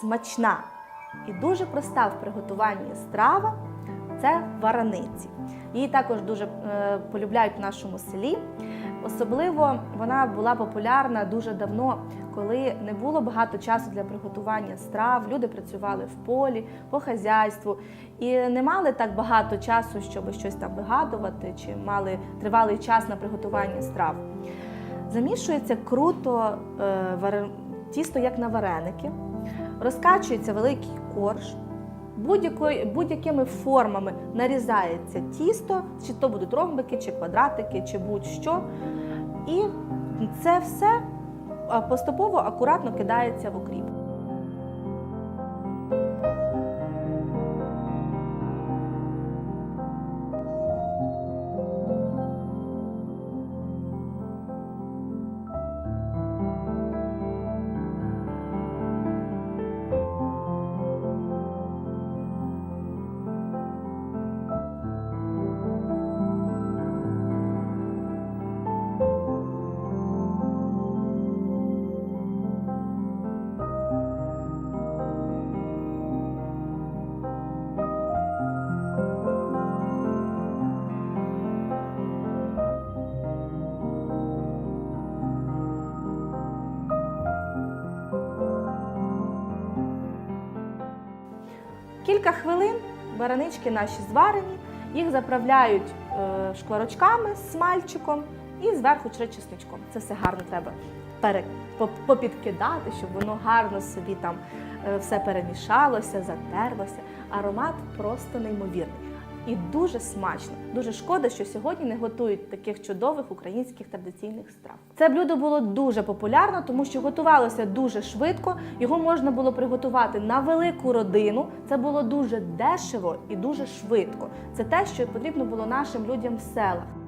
смачна і дуже проста в приготуванні страва це вараниці. Її також дуже е, полюбляють в нашому селі. Особливо вона була популярна дуже давно, коли не було багато часу для приготування страв. Люди працювали в полі, по хазяйству і не мали так багато часу, щоб щось там вигадувати, чи мали тривалий час на приготування страв. Замішується круто е, тісто, як на вареники, розкачується великий корж. Будь-якими формами нарізається тісто, чи то будуть ромбики, чи квадратики, чи будь-що. І це все поступово акуратно кидається в окріп. Кілька хвилин баранички наші зварені, їх заправляють е, шкварочками з смальчиком і зверху чесничком. Це все гарно треба попідкидати, щоб воно гарно собі там е, все перемішалося, затерлося. Аромат просто неймовірний. І дуже смачно. Дуже шкода, що сьогодні не готують таких чудових українських традиційних страв. Це блюдо було дуже популярно, тому що готувалося дуже швидко. Його можна було приготувати на велику родину. Це було дуже дешево і дуже швидко. Це те, що потрібно було нашим людям в селах.